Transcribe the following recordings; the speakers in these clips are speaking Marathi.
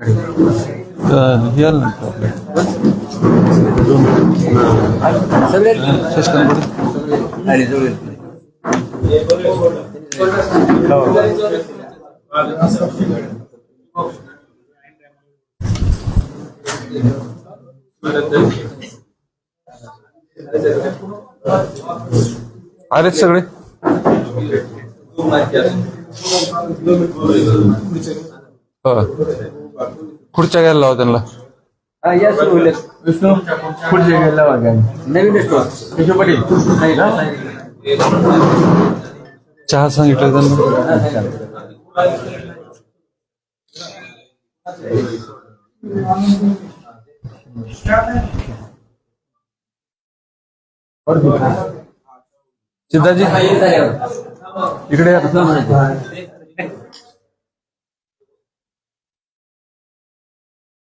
अं, हे आलं ना आपलं. शशिकांत गोरे. आलेत सगळे हो. खुर्च्या घ्यायला लावा त्यांना. विष्णू पुढचे गेला नवीन विष्णू पाटील. चहा सांगितलं त्यांना. सिद्धाजी इकडे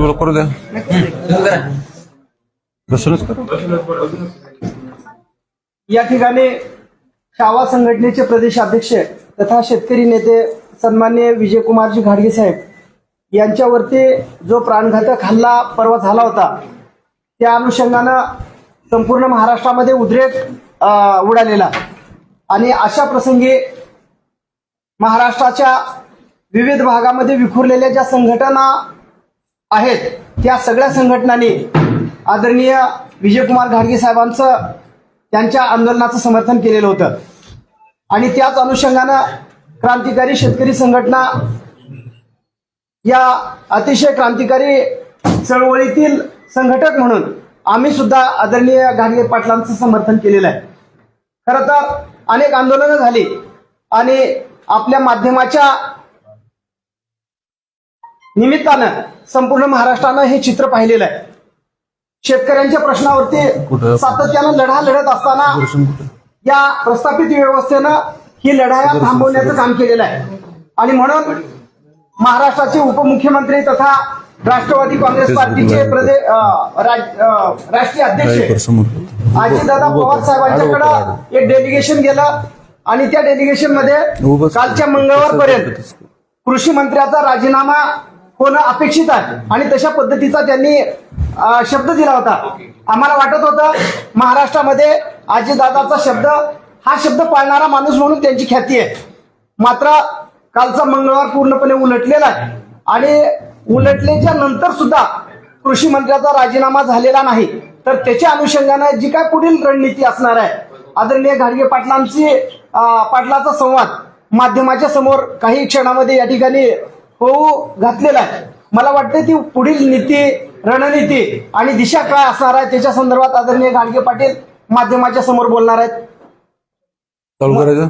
बोला करू द्या. बसूनच या ठिकाणी शावा संघटनेचे प्रदेशाध्यक्ष तथा शेतकरी नेते सन्मान्य विजयकुमारजी घाडगे साहेब यांच्यावरती जो प्राणघातक हल्ला परवा झाला होता त्या अनुषंगानं संपूर्ण महाराष्ट्रामध्ये उद्रेक उडालेला. आणि अशा प्रसंगी महाराष्ट्राच्या विविध भागामध्ये विखुरलेल्या ज्या संघटना आहेत त्या सगळ्या संघटनांनी आदरणीय विजयकुमार घाडगे साहेबांचं त्यांच्या आंदोलनाचं समर्थन केलेलं होतं. आणि त्याच अनुषंगानं क्रांतिकारी शेतकरी संघटना या अतिशय क्रांतिकारी चळवळीतील संघटक म्हणून आम्ही सुद्धा आदरणीय घाडगे पाटलांचं समर्थन केलेलं आहे खरं तर अनेक आंदोलनं झाली आणि आपल्या माध्यमाच्या निमित्तानं संपूर्ण महाराष्ट्रानं हे चित्र पाहिलेलं आहे शेतकऱ्यांच्या प्रश्नावरती? सातत्यानं लढा लढत असताना? या प्रस्थापित व्यवस्थेनं ही लढाया थांबवण्याचं काम केलेलं आहे आणि म्हणून महाराष्ट्राचे उपमुख्यमंत्री तथा राष्ट्रवादी काँग्रेस पार्टीचे राष्ट्रीय अध्यक्ष अजितदादा पवार साहेबांच्याकडं एक डेलिगेशन गेलं आणि त्या डेलिगेशनमध्ये कालच्या मंगळवारपर्यंत कृषी मंत्र्याचा राजीनामा होणं अपेक्षित आहे. आणि तशा पद्धतीचा त्यांनी शब्द दिला होता. आम्हाला वाटत होतं महाराष्ट्रामध्ये अजितदादाचा शब्द हा शब्द पाळणारा माणूस म्हणून त्यांची ख्याती आहे. मात्र कालचा मंगळवार पूर्णपणे उलटलेला आहे. आणि उलटल्याच्या नंतर सुद्धा कृषी मंत्र्याचा राजीनामा झालेला नाही. तर त्याच्या अनुषंगानं जी काय पुढील रणनीती असणार आहे आदरणीय घाडगे पाटलांची पाटलाचा संवाद माध्यमाच्या समोर काही क्षणामध्ये या ठिकाणी होऊ घातलेला आहे. मला वाटतं ती पुढील नीती रणनीती आणि दिशा काय असणार आहे त्याच्या संदर्भात आदरणीय घाडगे पाटील माध्यमाच्या समोर बोलणार आहेत. चालू करायचं?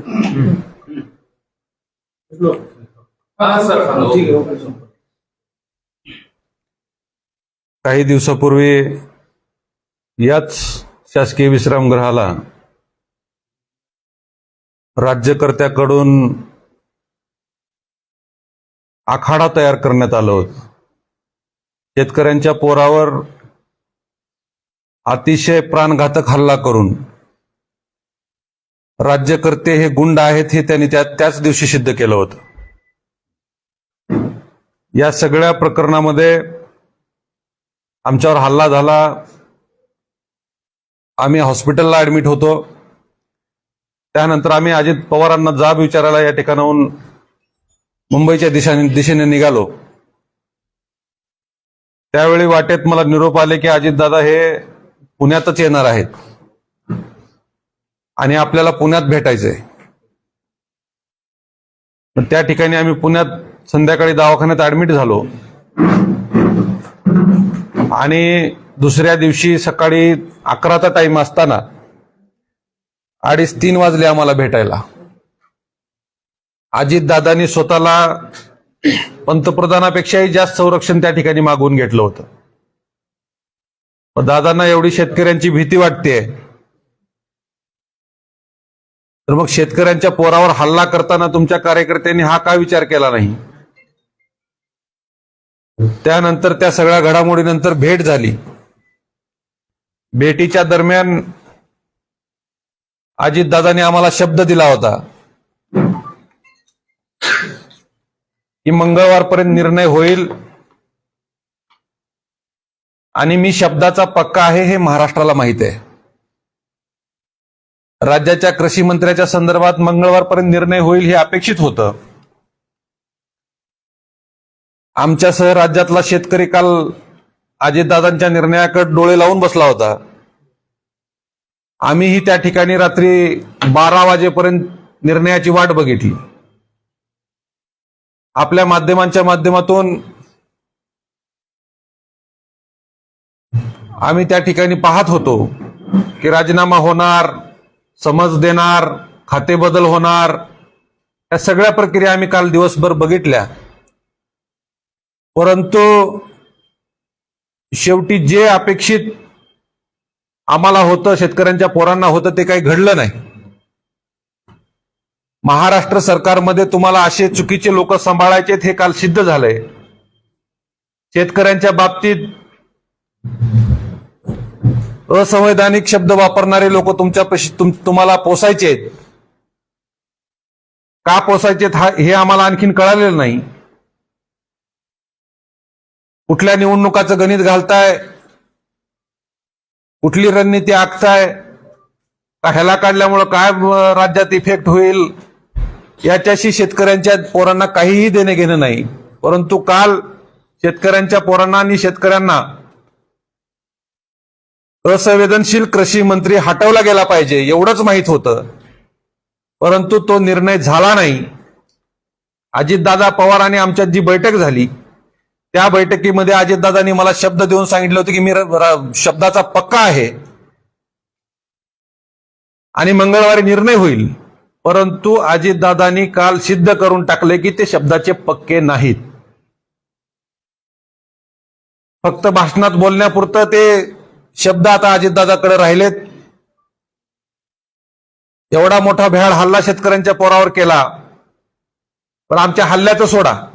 काही दिवसापूर्वी याच शासकीय विश्रामगृहाला राज्यकर्त्याकडून आखाडा तयार करण्यात आलं होतं. शेतकऱ्यांच्या पोरावर अतिशय प्राणघातक हल्ला करून राज्यकर्ते हे गुंड आहेत हे त्यांनी त्या त्याच दिवशी सिद्ध केलं होतं. या सगळ्या प्रकरणामध्ये आमच्यावर हल्ला झाला. आम्ही हॉस्पिटलला ऍडमिट होतो. त्यानंतर आम्ही अजित पवारांना जाब विचारायला या ठिकाणाहून मुंबईच्या दिशेने दिशेने निघालो. त्यावेळी वाटेत मला निरोप आले की अजितदादा हे पुण्यातच येणार आहेत. आणि आपल्याला पुण्यात भेटायचंय. मग त्या ठिकाणी आम्ही पुण्यात संध्याकाळी दवाखान्यात ऍडमिट झालो. आणि दुसऱ्या दिवशी सकाळी अकराचा टाइम असताना अडीच तीन वाजले आम्हाला भेटायला. अजितदादांनी स्वतःला पंतप्रधानापेक्षाही जास्त संरक्षण त्या ठिकाणी मागवून घेतलं होतं. दादांना एवढी शेतकऱ्यांची भीती वाटते तर मग शेतकऱ्यांच्या पोरावर हल्ला करताना तुमच्या कार्यकर्त्यांनी हा का विचार केला नाही? त्यानंतर त्या सगळ्या घडामोडीनंतर भेट झाली. भेटीच्या दरम्यान अजितदादांनी आम्हाला शब्द दिला होता की मंगळवारपर्यंत निर्णय होईल आणि मी शब्दाचा पक्का आहे हे महाराष्ट्राला माहीत आहे. राज्याच्या कृषी मंत्र्याच्या संदर्भात मंगळवारपर्यंत निर्णय होईल हे अपेक्षित होतं. आमच्यासह राज्यातला शेतकरी काल अजितदादांच्या निर्णयाकडे डोळे लावून बसला होता. आम्हीही त्या ठिकाणी रात्री बारा वाजेपर्यंत निर्णयाची वाट बघितली. आपल्या माध्यमांच्या माध्यमातून आम्ही त्या ठिकाणी पाहत होतो की राजीनामा होणार समज देणार खाते बदल होणार या सगळ्या प्रक्रिया आम्ही काल दिवसभर बघितल्या. परंतु शेवटी जे अपेक्षित आम्हाला होतं शेतकऱ्यांच्या पोरांना होतं ते काही घडलं नाही. महाराष्ट्र सरकारमध्ये तुम्हाला असे चुकीचे लोक सांभाळायचे हे काल सिद्ध झालंय. शेतकऱ्यांच्या बाबतीत असंवैधानिक शब्द वापरणारे लोक तुमच्या तुम्हाला पोसायचे का पोसायचे हे आम्हाला आणखीन कळालेलं नाही. कुठल्या निवडणुकाचं गणित घालताय? कुठली रणनीती आखताय? का ह्याला काढल्यामुळं काय राज्यात इफेक्ट होईल? याच्याशी शेतकऱ्यांच्या पोरांना काहीही देणे घेणं नाही. परंतु काल शेतकऱ्यांच्या पोरांना आणि शेतकऱ्यांना असंवेदनशील कृषी मंत्री हटवला गेला पाहिजे एवढंच माहीत होतं. परंतु तो निर्णय झाला नाही. अजितदादा पवार आणि आमच्यात जी बैठक झाली त्या बैठकीमध्ये अजितदादांनी मला शब्द देऊन सांगितलं होतं की मी शब्दाचा पक्का आहे. आणि मंगळवारी निर्णय होईल. परंतु अजितदादांनी काल सिद्ध करून टाकले की ते शब्दाचे पक्के नाहीत. फक्त भाषणात बोलण्यापुरतं ते शब्द आता अजितदादाकडे राहिलेत. एवढा मोठा भ्याड हल्ला शेतकऱ्यांच्या पोरावर केला. पण आमच्या हल्ल्याचं सोडा.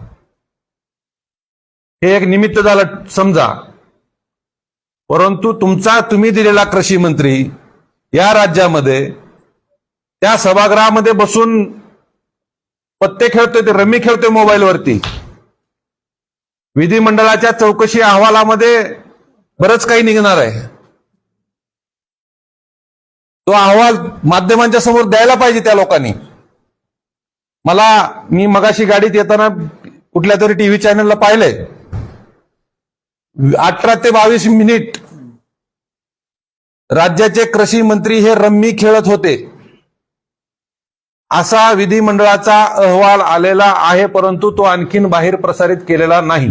हे एक निमित्त झालं समजा. परंतु तुमचा तुम्ही दिलेला कृषी मंत्री या राज्यामध्ये त्या सभागृहामध्ये बसून पत्ते खेळतोय ते रमी खेळतोय मोबाईलवरती. विधिमंडळाच्या चौकशी अहवालामध्ये बरंच काही निघणार आहे. तो अहवाल माध्यमांच्या समोर द्यायला पाहिजे त्या लोकांनी. मला मी मगाशी गाडीत येताना कुठल्या तरी टीव्ही चॅनलला पाहिलंय. अठरा ते बावीस मिनिट. राज्याचे कृषी मंत्री हे रम्मी खेळत होते. असा विधिमंडळाचा अहवाल आलेला आहे परंतु तो आणखीन बाहेर प्रसारित केलेला नाही.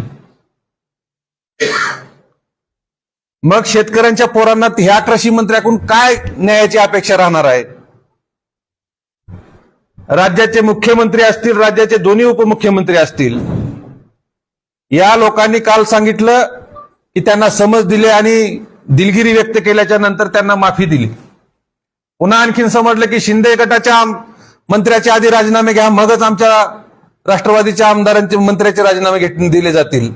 मग शेतकऱ्यांच्या पोरांना ह्या कृषी मंत्र्याकडून काय न्यायाची अपेक्षा राहणार आहे? राज्याचे मुख्यमंत्री असतील राज्याचे दोन्ही उपमुख्यमंत्री असतील. या लोकांनी काल सांगितलं की त्यांना समज दिले आणि दिलगिरी व्यक्त केल्याच्यानंतर त्यांना माफी दिली. पुन्हा आणखीन समजलं की शिंदे गटाच्या मंत्र्याचे आधी राजीनामे घ्या मगच आमच्या राष्ट्रवादीच्या आमदारांचे मंत्र्याचे राजीनामे घेत दिले जातील.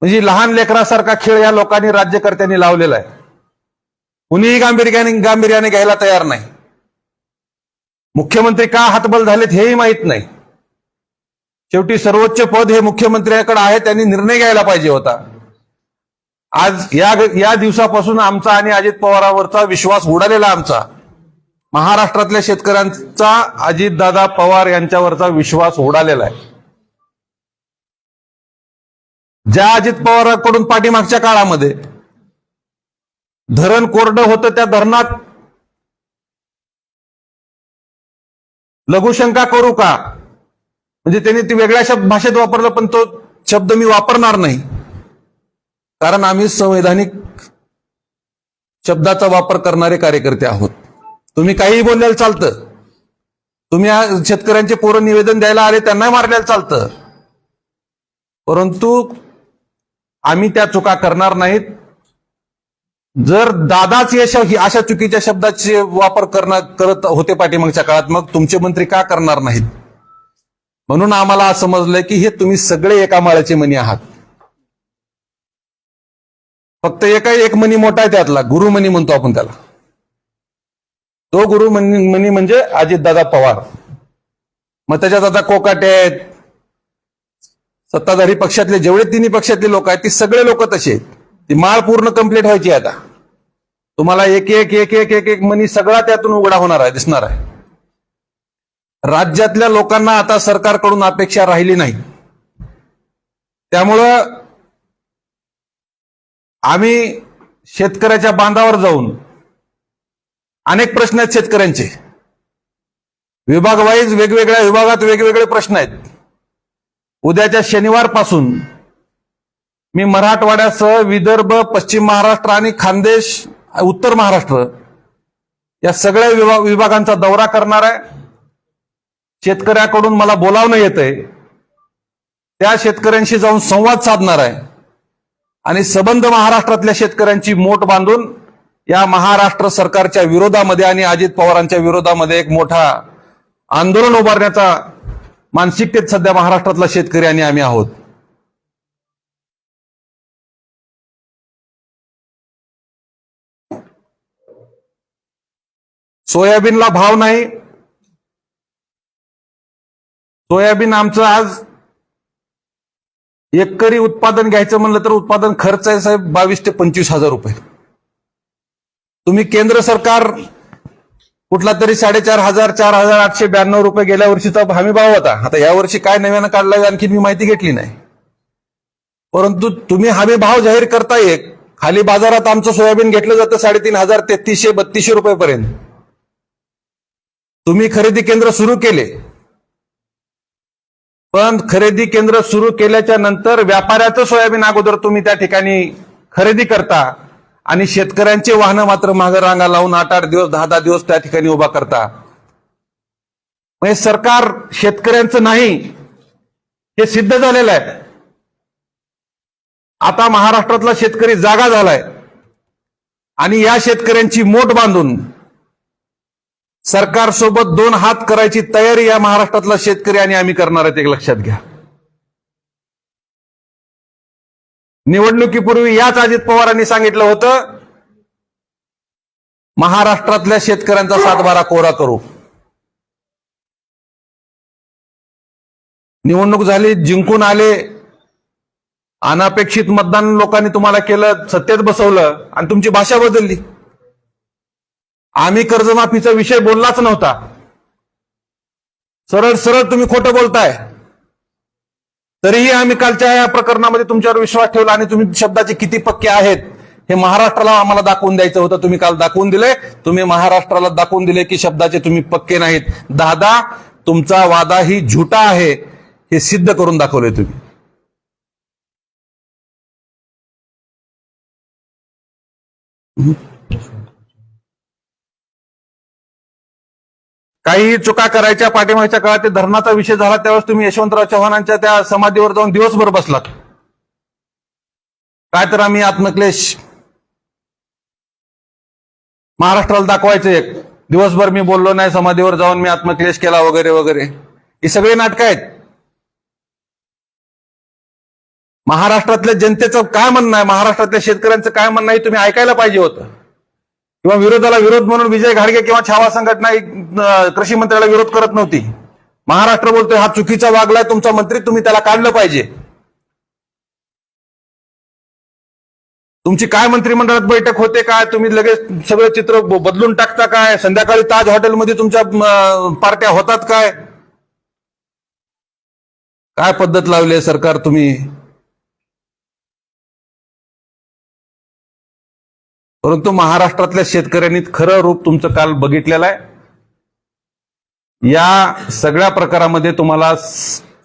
म्हणजे लहान लेकरासारखा खेळ या लोकांनी राज्यकर्त्यांनी लावलेला आहे. कुणीही गांभीर्याने गांभीर्याने घ्यायला तयार नाही. मुख्यमंत्री का हातबल झालेत हेही माहीत नाही. शेवटी सर्वोच्च पद हे मुख्यमंत्र्यांकडे आहे त्यांनी निर्णय घ्यायला पाहिजे होता. आज या या दिवसापासून आमचा आणि अजित पवारावरचा विश्वास उडालेला आमचा. महाराष्ट्रातल्या शेतकऱ्यांचा अजितदादा पवार यांच्यावरचा विश्वास उडालेला आहे. ज्या अजित पवारांकडून पाठीमागच्या काळामध्ये धरण कोरडं होतं त्या धरणात लघुशंका करू का? म्हणजे त्यांनी ती वेगळ्या शब्द भाषेत वापरलं पण तो शब्द मी वापरणार नाही. कारण आम्ही संवैधानिक शब्दाचा वापर करणारे कार्यकर्ते आहोत. तुम्ही काहीही बोलल्याला चालतं. तुम्ही शेतकऱ्यांचे पोरं निवेदन द्यायला आले त्यांना मारल्याला चालतं. परंतु आम्ही त्या चुका करणार नाहीत. जर दादाच यश अशा चुकीच्या शब्दाचे वापर करणार करत होते पाठीमागच्या काळात मग तुमचे मंत्री का करणार नाहीत? म्हणून आम्हाला समजलंय की हे तुम्ही सगळे एका माळ्याचे मनी आहात. फक्त एका एक मनी मोठा आहे त्यातला. गुरुमनी म्हणतो आपण त्याला. तो गुरु मनी म्हणजे अजितदादा पवार. मग त्याच्यात आता कोकाटे आहेत. सत्ताधारी पक्षातले जेवढे तिन्ही पक्षातले लोक आहेत ती सगळे लोक तसे आहेत. ती माळ पूर्ण कंप्लीट व्हायची आता. तुम्हाला एक एक एक एक एक एक मनी सगळा त्यातून उघडा होणार आहे दिसणार आहे. राज्यातल्या लोकांना आता सरकारकडून अपेक्षा राहिली नाही. त्यामुळं आम्ही शेतकऱ्याच्या बांधावर जाऊन अनेक प्रश्न आहेत शेतकऱ्यांचे. विभागवाईज वेगवेगळ्या विभागात वेगवेगळे प्रश्न आहेत. उद्याच्या शनिवारपासून मी मराठवाड्यासह विदर्भ पश्चिम महाराष्ट्र आणि खानदेश उत्तर महाराष्ट्र या सगळ्या विभाग विभागांचा दौरा करणार आहे. शेतकऱ्याकडून मला बोलावणं येतंय. त्या शेतकऱ्यांशी जाऊन संवाद साधणार आहे. आणि सबंध महाराष्ट्रातल्या शेतकऱ्यांची मोठ बांधून या महाराष्ट्र सरकारच्या विरोधामध्ये आणि अजित पवारांच्या विरोधामध्ये एक मोठा आंदोलन उभारण्याचा मानसिकतेत सध्या महाराष्ट्रातला शेतकरी आणि आम्ही आहोत. सोयाबीनला भाव नाही. सोयाबीन आमचं आज एकरी उत्पादन घ्यायचं म्हणलं तर उत्पादन खर्च आहे साहेब बावीस ते पंचवीस हजार रुपये. तुम्ही केंद्र सरकार कुठला तरी साडेचार हजार चार हजार आठशे ब्याण्णव रुपये गेल्या वर्षीचा हमी भाव होता. आता या वर्षी काय नव्यानं काढला आणखी मी माहिती घेतली नाही. परंतु तुम्ही हमी भाव जाहीर करताय खाली बाजारात आमचं सोयाबीन घेतलं जातं साडेतीन हजार तेहतीसशे बत्तीसशे रुपयेपर्यंत. तुम्ही खरेदी केंद्र सुरू केले. पण खरेदी केंद्र सुरू केल्याच्यानंतर व्यापाऱ्याचं सोयाबीन अगोदर तुम्ही त्या ठिकाणी खरेदी करता आणि शेतकऱ्यांचे वाहनं मात्र मागे रांगा लावून आठ आठ दिवस दहा दहा दिवस त्या ठिकाणी उभा करता. म्हणजे सरकार शेतकऱ्यांचं नाही हे सिद्ध झालेलं आहे. आता महाराष्ट्रातला शेतकरी जागा झालाय आणि या शेतकऱ्यांची मोठ बांधून सरकारसोबत दोन हात करायची तयारी या महाराष्ट्रातला शेतकरी आणि आम्ही करणार आहेत एक लक्षात घ्या. निवडणुकीपूर्वी याच अजित पवारांनी सांगितलं होतं महाराष्ट्रातल्या शेतकऱ्यांचा सातबारा कोरा करू. निवडणूक झाली जिंकून आले अनापेक्षित मतदान लोकांनी तुम्हाला केलं सत्तेत बसवलं आणि तुमची भाषा बदलली. आम्ही कर्जमाफीचा विषय बोललाच नव्हता. सरळ सरळ तुम्ही खोटं बोलताय. तरीही आम्ही कालच्या या प्रकरणामध्ये तुमच्यावर विश्वास ठेवला आणि तुम्ही शब्दाचे किती पक्के आहेत हे महाराष्ट्राला आम्हाला दाखवून द्यायचं होतं तुम्ही काल दाखवून दिले तुम्ही महाराष्ट्राला दाखवून दिले की शब्दाचे तुम्ही पक्के नाहीत. दादा तुमचा वादा ही झुटा आहे हे सिद्ध करून दाखवले तुम्ही. काही चुका करायच्या पाठीमागच्या काळात ते धरणाचा विषय झाला त्यावेळेस तुम्ही यशवंतराव चव्हाणांच्या त्या समाधीवर जाऊन दिवसभर बसलात. काय तर आम्ही आत्मक्लेश. महाराष्ट्राला दाखवायचं एक. दिवसभर मी बोललो नाही समाधीवर जाऊन मी आत्मक्लेश केला वगैरे वगैरे. ही सगळी नाटकं आहेत. महाराष्ट्रातल्या जनतेचं काय म्हणणं आहे? महाराष्ट्रातल्या शेतकऱ्यांचं काय म्हणणं आहे? हे तुम्ही ऐकायला पाहिजे होतं. किंवा विरोधाला विरोध म्हणून विजय घाडगे किंवा छावा संघटना कृषी मंत्र्याला विरोध करत नव्हती. महाराष्ट्र बोलतोय हा चुकीचा वागलाय तुमचा मंत्री तुम्ही त्याला काढलं पाहिजे. तुमची काय मंत्रिमंडळात बैठक होते काय? तुम्ही लगेच सगळं चित्र बदलून टाकता काय? संध्याकाळी ताज हॉटेलमध्ये तुमच्या पार्ट्या होतात काय? काय पद्धत लावली आहे सरकार तुम्ही? परंतु महाराष्ट्रातल्या शेतकऱ्यांनी खरं रूप तुमचं काल बघितलेलं आहे. या सगळ्या प्रकारामध्ये तुम्हाला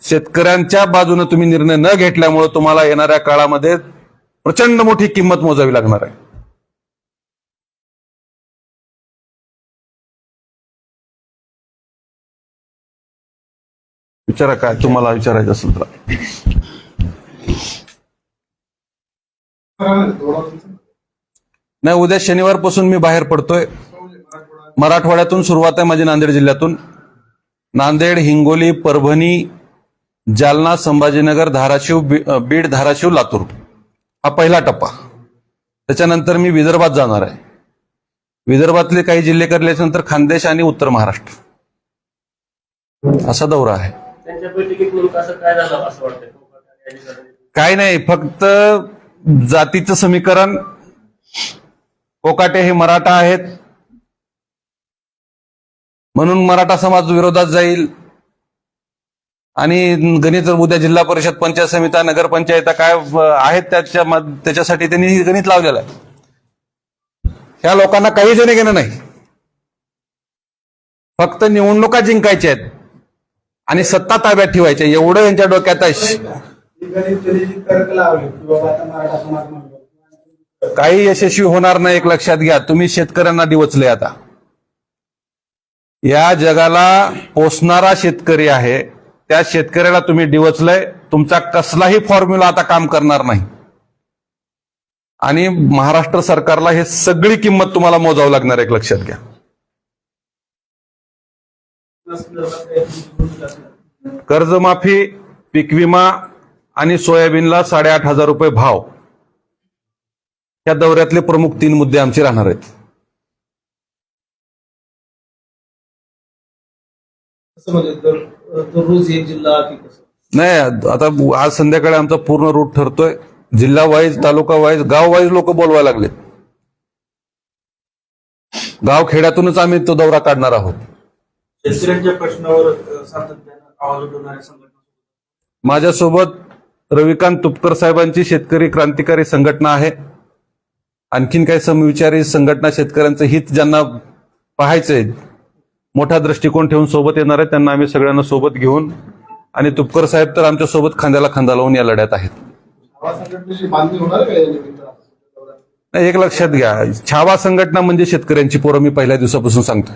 शेतकऱ्यांच्या बाजूने तुम्ही निर्णय न घेतल्यामुळे तुम्हाला येणाऱ्या काळामध्ये प्रचंड मोठी किंमत मोजावी लागणार आहे. विचारा काय तुम्हाला विचारायचं असेल तर. नाही उद्या शनिवारपासून मी बाहेर पडतोय. मराठवाड्यातून सुरुवात आहे माझी नांदेड जिल्ह्यातून. नांदेड हिंगोली परभणी जालना संभाजीनगर धाराशिव बीड धाराशिव लातूर. हा पहिला टप्पा. त्याच्यानंतर मी विदर्भात जाणार आहे. विदर्भातले काही जिल्हे करल्यानंतर खानदेश आणि उत्तर महाराष्ट्र. असा दौरा आहे. काय नाही फक्त जातीचं समीकरण कोकाटे हे मराठा आहेत. म्हणून मराठा समाज विरोधात जाईल. आणि गणित उद्या जिल्हा परिषद पंचायत समित्या नगरपंचायता काय आहेत त्याच्या त्याच्यासाठी त्यांनी गणित लावलेलं आहे. ह्या लोकांना काही देणे घेणं नाही. फक्त निवडणुका जिंकायच्या आहेत. आणि सत्ता ताब्यात ठेवायच्या. एवढं यांच्या डोक्यात आहे. काही यशस्वी होणार नाही एक लक्षात घ्या. तुम्ही शेतकऱ्यांना दिवचले आता. या जगाला पोसणारा शेतकरी आहे. त्या शेतकऱ्याला तुम्ही डिवचलंय. तुमचा कसलाही फॉर्म्युला आता काम करणार नाही. आणि महाराष्ट्र सरकारला हे सगळी किंमत तुम्हाला मोजावं लागणार एक लक्षात घ्या. कर्जमाफी पीक विमा आणि सोयाबीनला साडेआठ हजार रुपये भाव. या दौऱ्यातले प्रमुख तीन मुद्दे आमचे राहणार आहेत. म्हणजे नाही आता आज संध्याकाळी आमचा पूर्ण रूट ठरतोय. जिल्हा वाईज तालुका वाईज गाव वाईज लोक बोलवायला लागलेत. गाव खेड्यातूनच आम्ही तो दौरा काढणार आहोत. शेतकऱ्यांच्या प्रश्नावर सातत्यानं माझ्यासोबत रविकांत तुपकर साहेबांची शेतकरी क्रांतिकारी संघटना आहे. आणखीन काही समविचारी संघटना शेतकऱ्यांचं हित ज्यांना पाहायचंय मोठा दृष्टिकोन ठेवून सोबत येणार आहे त्यांना आम्ही सगळ्यांना सोबत घेऊन आणि तुपकर साहेब तर आमच्यासोबत खांद्याला खांदा लावून या लढ्यात आहेत. नाही, एक लक्षात घ्या. छावा संघटना म्हणजे शेतकऱ्यांची पोरं मी पहिल्या दिवसापासून सांगतोय.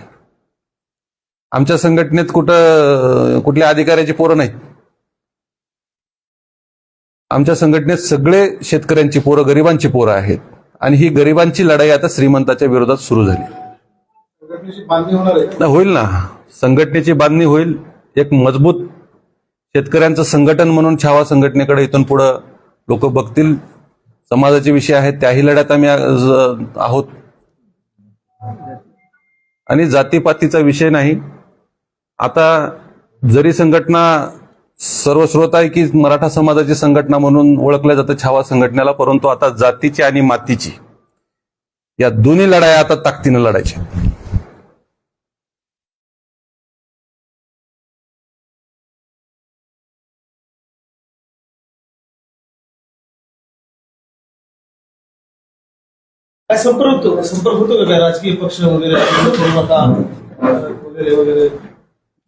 आमच्या संघटनेत कुठं कुठल्या अधिकाऱ्याची पोरं नाहीत आमच्या संघटनेत सगळे शेतकऱ्यांची पोरं गरिबांची पोरं आहेत. आणि ही गरिबांची लढाई आता श्रीमंताच्या विरोधात सुरू झाली. होईल ना. संघटनेची बांधणी होईल. एक मजबूत शेतकऱ्यांचं संघटन म्हणून छावा संघटनेकडे इथून पुढं लोक बघतील. समाजाचे विषय आहेत त्याही लढ्यात आम्ही आहोत. आणि जातीपातीचा विषय नाही. आता जरी संघटना सर्व स्रोत आहे की मराठा समाजाची संघटना म्हणून ओळखल्या जातं छावा संघटनेला परंतु आता जातीची आणि मातीची या दोन्ही लढाया आता ताकदीनं लढायच्या काय संपर्क होतो? संपर्क होतो का राजकीय पक्ष वगैरे? वगैरे वगैरे.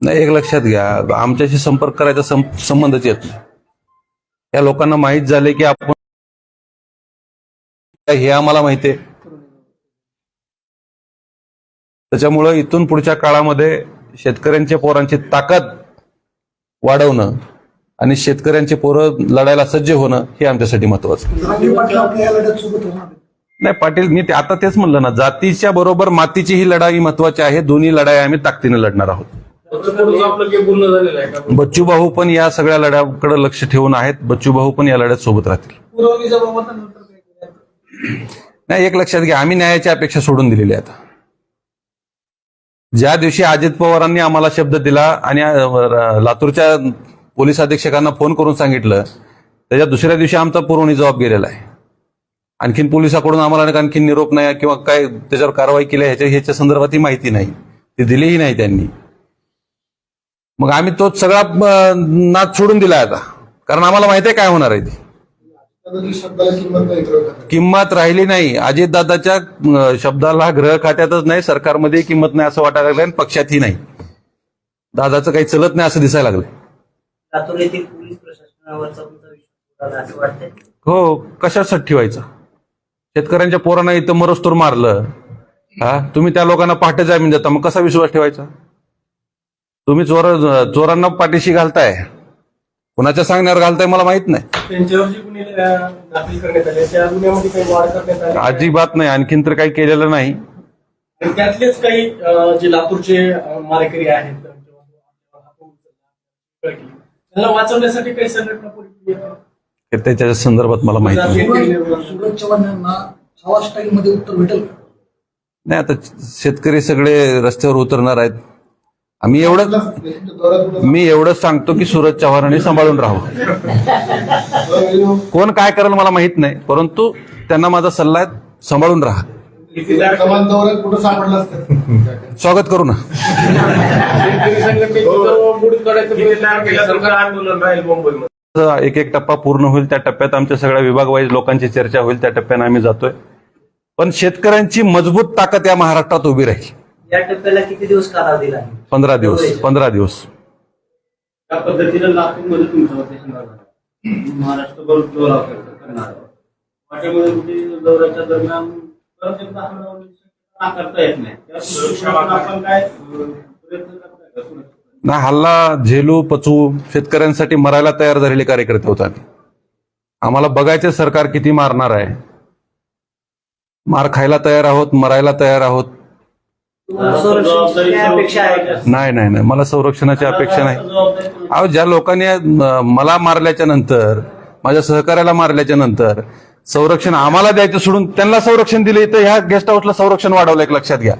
नाही एक लक्षात घ्या. आमच्याशी संपर्क करायचा संबंधच येत नाही. या लोकांना माहीत झाले की आपण हे आम्हाला माहिती आहे. त्याच्यामुळं इथून पुढच्या काळामध्ये शेतकऱ्यांच्या पोरांची ताकद वाढवणं आणि शेतकऱ्यांचे पोरं लढायला सज्ज होणं हे आमच्यासाठी महत्वाचं आहे. नाही पाटील मी ते- आता तेच म्हणलं ना जातीच्या बरोबर मातीची ही लढाई महत्वाची आहे दोन्ही लढाई आम्ही ताकदीने लढणार आहोत. बच्चू भाऊ पण या सगळ्या लढ्याकडे लक्ष ठेवून आहेत. बच्चू भाऊ पण या लढ्यात सोबत राहतील? नाही एक लक्षात घ्या आम्ही न्यायाची अपेक्षा सोडून दिलेली आहे आता. ज्या दिवशी अजित पवारांनी आम्हाला शब्द दिला आणि लातूरच्या पोलीस अधीक्षकांना फोन करून सांगितलं त्याच्या दुसऱ्या दिवशी आमचा पुरवणी जबाब गेलेला आहे. आणखीन पोलिसाकडून आम्हाला आणखीन निरोप नाही किंवा काय त्याच्यावर कारवाई केली ह्याच्या ह्याच्या संदर्भात ही माहिती नाही. ती दिलीही नाही त्यांनी. मग आम्ही तो सगळा नाद सोडून दिला आता. कारण आम्हाला माहिती आहे काय होणार आहे ते. किंमत राहिली नाही. अजितदादाच्या शब्दाला ग्रह खात्यातच नाही सरकारमध्ये किंमत नाही असं वाटायला लागलं आणि पक्षातही नाही. दादाचं काही चलत नाही असं दिसायला लागलं हो कशासाठी ठेवायचं? शेतकऱ्यांच्या पोरांना इथं मरस्तोर मारलं. हा? तुम्ही त्या लोकांना पहाटे जामीन देता. मग कसा विश्वास ठेवायचा? तुम्ही चोर चोरांना पाठीशी घालताय. कुणाच्या सांगण्यावर घालताय मला माहीत नाही. त्यांच्यावर जी गुन्हे अं, दाखल करण्यात आले त्या गुन्ह्यामध्ये काही वाढ करण्यात आली? अजिबात नाही. आणखीन तर काही केलेलं नाही. त्यातलेच काही जे लातूरचे मारेकरी आहेत. त्यांना वाचवण्यासाठी काही संघटना त्याच्या संदर्भात मला माहिती सुरज चव्हाण यांना छावा स्टाईल मध्ये उत्तर भेटेल नाही आता शेतकरी सगळे रस्त्यावर उतरणार आहेत. आम्ही एवढं मी एवढंच सांगतो की सूरज चव्हाणांनी सांभाळून राहू कोण काय करेल मला माहीत नाही परंतु त्यांना माझा सल्ला आहे सांभाळून राहा. स्वागत करू ना. एक एक टप्पा पूर्ण होईल त्या टप्प्यात आमच्या सगळ्या विभाग वाईज लोकांची चर्चा होईल त्या टप्प्याने आम्ही जातोय. पण शेतकऱ्यांची मजबूत ताकद या महाराष्ट्रात उभी राहील. या टप्प्याला किती दिवस कालावधी लागेल? पंधरा दिवस पंधरा दिवस. त्या पद्धतीनं लातूरमध्ये तुमचं ऑपरेशन झालं महाराष्ट्रभर दौरा कर- करणार. आहोत. वाटेमध्ये कुठे दौऱ्याच्या दरम्यान परत एकदा हल्ला करता येत नाही. त्या सुरक्षेवर आपण काय अं, प्रयत्न करताय का सुरक्षेचा? ना हल्ला झेलू पचवू शेतकऱ्यांसाठी मरायला तयार झालेले कार्यकर्ते होते आम्ही आम्हाला बघायचे सरकार किती मारणार आहे. मार खायला तयार आहोत मरायला तयार आहोत तुम्हाला संरक्षणाची काय अपेक्षा आहे का? नाही नाही नाही. मला संरक्षणाची अपेक्षा नाही. अहो ज्या लोकांनी मला मारल्याच्या नंतर माझ्या सहकार्याला मारल्याच्या नंतर संरक्षण आम्हाला द्यायचं सोडून त्यांना संरक्षण दिले तर ह्या गेस्ट हाऊसला संरक्षण वाढवलं एक लक्षात घ्या.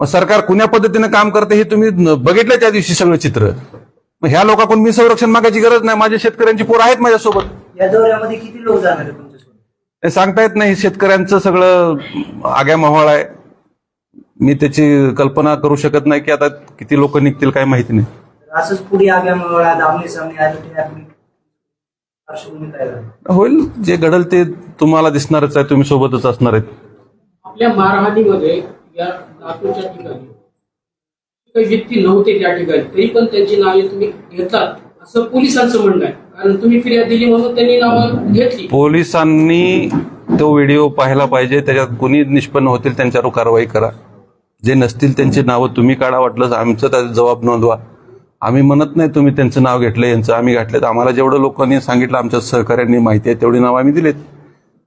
मग सरकार कुण्या पद्धतीने काम करते हे तुम्ही बघितलं त्या दिवशी सगळं चित्र. मग ह्या लोकांकडून मी संरक्षण मागायची गरज नाही. माझ्या शेतकऱ्यांची पोरं आहेत माझ्यासोबत. या दौऱ्यामध्ये किती लोक जाणार सांगता येत नाही शेतकऱ्यांचं सगळं आग्या मोहळ आहे. मी त्याची कल्पना करू शकत नाही की आता किती लोक निघतील काय माहिती नाही. असंच पुढे होईल जे घडल ते तुम्हाला दिसणारच आहे तुम्ही सोबतच असणार आहेत. आपल्या मारहाणीमध्ये या लातूरच्या ठिकाणी काही व्यक्ती नव्हते त्या ठिकाणी तरी पण त्यांची नावे तुम्ही घेतलात असं पोलिसांचं म्हणणं आहे. कारण तुम्ही फिर्याद दिली म्हणून त्यांनी नावं घेतली. पोलिसांनी तो व्हिडिओ पाहायला पाहिजे त्याच्यात कुणी निष्पन्न होतील त्यांच्यावर कारवाई करा. जे नसतील त्यांची नावं तुम्ही काढा वाटलं तर आमचं त्याचा जबाब नोंदवा. आम्ही म्हणत नाही तुम्ही त्यांचं नाव घेतलं यांचं आम्ही घातलं आम्हाला जेवढं लोकांनी सांगितलं आमच्या सहकार्यांनी माहिती आहे तेवढी नावं आम्ही दिलेत.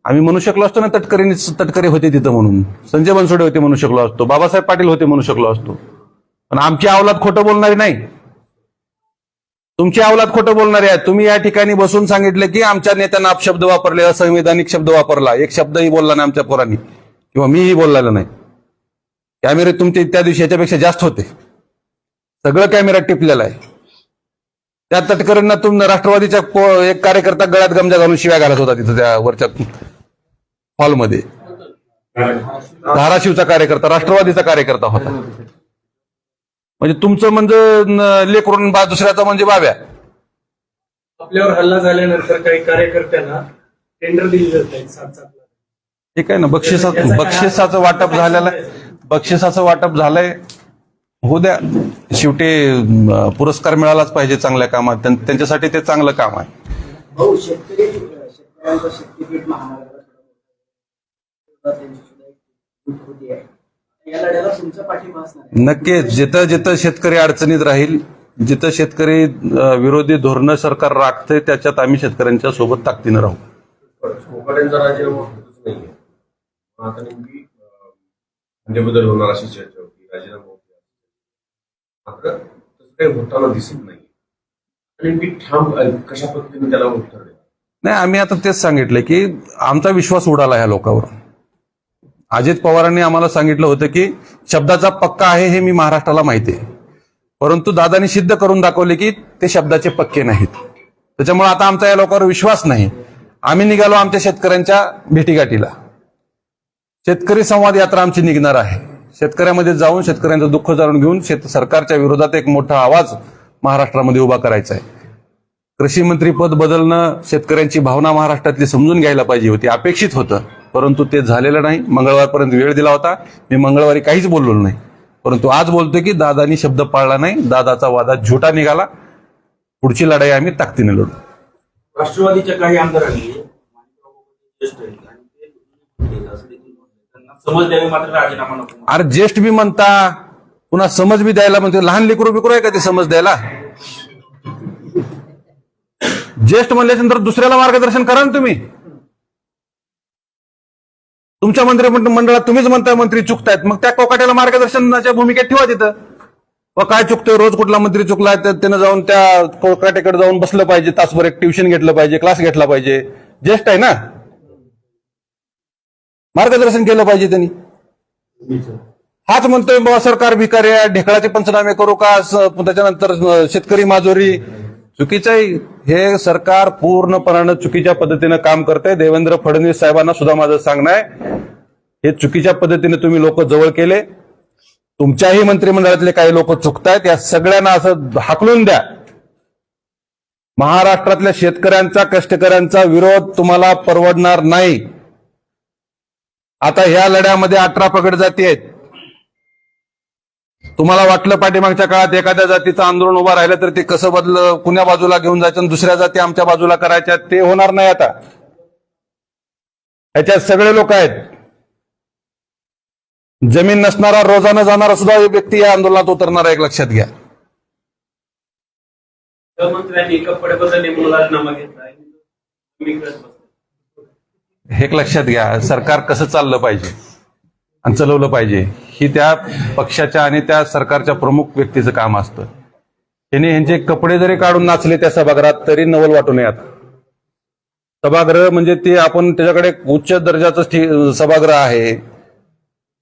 आम्ही म्हणू शकलो असतो ना तटकरी तटकरे होते तिथं म्हणून. संजय बनसोडे होते म्हणू शकलो असतो बाबासाहेब पाटील होते म्हणू शकलो असतो. पण आमची अवलाद खोटं बोलणारी नाही. तुमची अवलाद खोटं बोलणारी आहे तुम्ही या ठिकाणी बसून सांगितलं की आमच्या नेत्यांना अपशब्द वापरले असंविधानिक शब्द वापरला. एक शब्दही बोलला नाही आमच्या पोरांनी. किंवा मीही बोललेलो नाही. कॅमेरे तुमचे त्या दिवशी याच्यापेक्षा जास्त होते. सगळं कॅमेरा टिपलेला आहे. त्या तटकऱ्यांना तुम राष्ट्रवादीचा पो- एक कार्यकर्ता गळ्यात गमजा घालून शिव्या घालत होता तिथं त्या वरच्या हॉलमध्ये. धाराशिवचा कार्यकर्ता राष्ट्रवादीचा कार्यकर्ता होता. म्हणजे तुमचं म्हणजे लेकरून बा दुसऱ्याचा म्हणजे बाब्या. आपल्यावर हल्ला झाल्यानंतर काही कार्यकर्त्यांना टेंडर दिली जात ठीक आहे ना बक्षिसाचं बक्षिसाचं वाटप झालेलं आहे बक्षिसाचं वाटप झालंय. होऊ द्या. शेवटी पुरस्कार मिळालाच पाहिजे चांगल्या कामात. त्यां- त्यांच्यासाठी ते चांगलं काम आहे. नक्कीच. जिथं जिथं शेतकरी अडचणीत राहील जिथं शेतकरी विरोधी धोरणं सरकार राखते त्याच्यात आम्ही शेतकऱ्यांच्या सोबत ताकदीनं राहू. म्हणजे बदल होणार अशी चर्चा होती राजीनामा होती. मात्र तसं काही होताना दिसत नाही. आणि ठाम कशा पद्धतीने त्याला उत्तर नाही आम्ही आता तेच सांगितलं की आमचा विश्वास उडाला ह्या लोकांवर. अजित पवारांनी आम्हाला सांगितलं होतं की शब्दाचा पक्का आहे हे मी महाराष्ट्राला माहिती आहे. परंतु दादानी सिद्ध करून दाखवले की ते शब्दाचे पक्के नाहीत. त्याच्यामुळे आता आमचा या लोकांवर विश्वास नाही. आम्ही निघालो आमच्या शेतकऱ्यांच्या भेटीगाठीला. शेतकरी संवाद यात्रा आमची निघणार आहे. शेतकऱ्यामध्ये जाऊन शेतकऱ्यांचं दुःख जाणून घेऊन शेत सरकारच्या विरोधात एक मोठा आवाज महाराष्ट्रामध्ये उभा करायचा आहे. कृषी मंत्री पद बदलणं शेतकऱ्यांची भावना महाराष्ट्रातली समजून घ्यायला पाहिजे होती अपेक्षित होतं. परंतु ते झालेलं नाही. मंगळवारपर्यंत वेळ दिला होता. मी मंगळवारी काहीच बोललो नाही. परंतु आज बोलतोय की दादानी शब्द पाळला नाही. दादाचा वादा झुटा निघाला. पुढची लढाई आम्ही ताकदीने लढू. राष्ट्रवादीच्या काही आमदारांनी समज द्यावी मात्र राजीनामा नको अरे ज्येष्ठ बी म्हणता पुन्हा समज बी द्यायला म्हणते लहान लेकरू बिकरू आहे का ते समज द्यायला? ज्येष्ठ म्हणल्यानंतर दुसऱ्याला मार्गदर्शन करा ना तुम्ही. तुमच्या मंत्री मंडळात तुम्हीच म्हणताय मंत्री चुकतायत. मग त्या कोकाट्याला मार्गदर्शनाच्या भूमिकेत ठेवा तिथं. व काय चुकतोय रोज कुठला मंत्री चुकलाय तर त्यानं जाऊन त्या कोकाट्याकडे जाऊन बसलं पाहिजे तासभर एक ट्युशन घेतलं पाहिजे क्लास घेतला पाहिजे. ज्येष्ठ आहे ना? मार्गदर्शन केलं पाहिजे त्यांनी. हाच म्हणतोय बाबा सरकार भिकारी आहे ढेकळाचे पंचनामे करू का? त्याच्यानंतर शेतकरी माजोरी. चुकीचं आहे. हे सरकार पूर्णपणानं चुकीच्या पद्धतीनं काम करतंय. देवेंद्र फडणवीस साहेबांना सुद्धा माझं सांगणं आहे. हे चुकीच्या पद्धतीने तुम्ही लोक जवळ केले. तुमच्याही मंत्रिमंडळातले काही लोक चुकतायत. या सगळ्यांना असं हाकलून द्या. महाराष्ट्रातल्या शेतकऱ्यांचा कष्टकऱ्यांचा विरोध तुम्हाला परवडणार नाही. आता ह्या लढ्यामध्ये अठरा पगड जाती आहेत. तुम्हाला वाटलं पाठीमागच्या काळात एखाद्या जातीचं आंदोलन उभं राहिलं तर ते कसं बदल कुण्या बाजूला घेऊन जायचं आणि दुसऱ्या जाती आमच्या बाजूला करायच्या ते होणार नाही आता. ह्याच्यात सगळे लोक आहेत. जमीन नसणारा रोजानं जाणारा सुद्धा व्यक्ती या आंदोलनात उतरणार आहे एक लक्षात घ्या. गृहमंत्र्यांनी कपड्याबद्दल नेमून घेतला आहे मी कळत बसलो. हे लक्षात घ्या सरकार कसं चाललं पाहिजे आणि चलवलं पाहिजे ही त्या पक्षाच्या आणि त्या सरकारच्या प्रमुख व्यक्तीचं काम असतं. त्यांनी ह्यांचे कपडे जरी काढून नाचले त्या सभागृहात तरी नवल वाटू नये सभागृह म्हणजे ते आपण त्याच्याकडे उच्च दर्जाचं सभागृह आहे.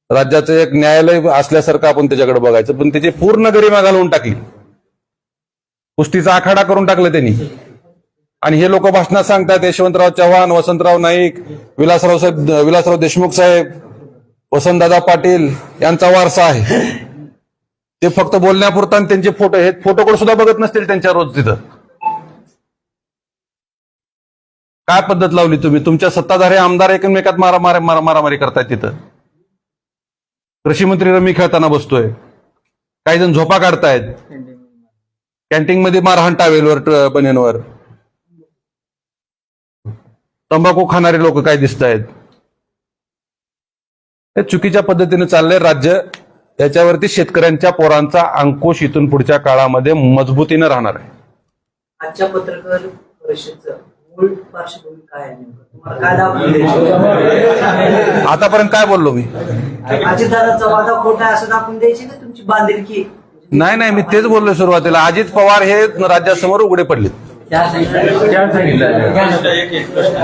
राज्याचं एक न्यायालय असल्यासारखं आपण त्याच्याकडे बघायचं पण त्याची पूर्ण गरिमा घालवून टाकली. कुस्तीचा आखाडा करून टाकलं त्यांनी. आणि हे लोक भाषणात सांगतात यशवंतराव चव्हाण वसंतराव नाईक विलासराव साहेब विलासराव देशमुख साहेब वसंतदादा पाटील यांचा वारसा आहे. ते फक्त बोलण्यापुरता आणि त्यांचे फोटो हे फोटोकडे सुद्धा बघत नसतील त्यांच्या रोज तिथं. काय पद्धत लावली तुम्ही? तुमच्या सत्ताधारी आमदार एकमेकात मारा मारा मारा मारामारी करतायत तिथं. कृषी मंत्री रमी खेळताना बसतोय. काही जण झोपा काढतायत. कॅन्टीन मध्ये मारहाण टावेलवर बनेनवर. तंबाखू खाणारे लोक काय दिसत आहेत हे चुकीच्या पद्धतीने चाललंय. राज्य त्याच्यावरती शेतकऱ्यांच्या पोरांचा अंकुश इथून पुढच्या काळामध्ये मजबूतीनं राहणार आहे. आजच्या पत्रकार परिषदेचं मूळ पार्श्वभूमी काय आहे आतापर्यंत काय बोललो मी? अजितदादाचा वादा खोटा आहे असं दाखवून द्यायची का तुमची बांधिलकी? नाही नाही मी तेच बोललो सुरुवातीला. अजित पवार हे राज्यासमोर उघडे पडले क्या सांगितलं एक एक प्रश्न।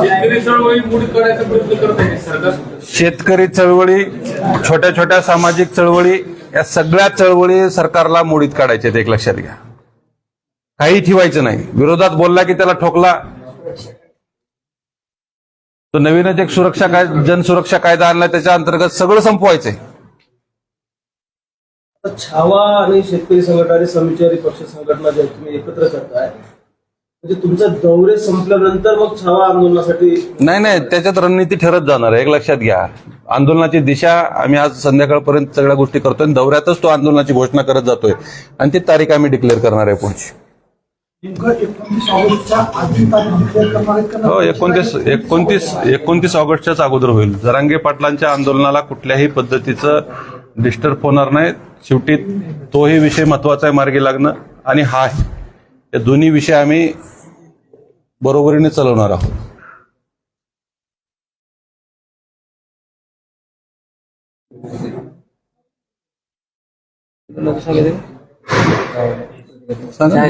शेतकरी चळवळी मोडीत काढायचा प्रयत्न करत आहे सरकार शेतकरी चळवळी छोट्या छोट्या सामाजिक चळवळी या सगळ्या चळवळी सरकारला मोडीत काढायच्या आहेत, एक लक्षात घ्या. काही ठेवायचं नाही. विरोधात बोलला की त्याला ठोकला. तो नवीनच एक सुरक्षा कायदा जनसुरक्षा कायदा आणला त्याच्या अंतर्गत सगळं संपवायचंय. छावा आणि शेतकरी संघटना आणि समविचारी पक्ष संघटना ज्या तुम्ही एकत्र करताय. म्हणजे तुमचा दौरे संपल्यानंतर मग छावा आंदोलनासाठी नाही नाही त्याच्यात रणनीती ठरत जाणार आहे. एक लक्षात घ्या. आंदोलनाची दिशा आम्ही आज संध्याकाळपर्यंत सगळ्या गोष्टी करतोय आणि दौऱ्यातच तो आंदोलनाची घोषणा करत जातोय. आणि ती तारीख आम्ही डिक्लेअर करणार आहे पुढची. हो? एकोणतीस एकोणतीस एकोणतीस ऑगस्टच्याच अगोदर होईल. जरांगे पाटलांच्या आंदोलनाला कुठल्याही पद्धतीचं डिस्टर्ब होणार नाही. शेवटी तोही विषय महत्त्वाचा आहे मार्गी लागणं. आणि हा. या दोन्ही विषय आम्ही बरोबरीने चालवणार आहोत. सांगा.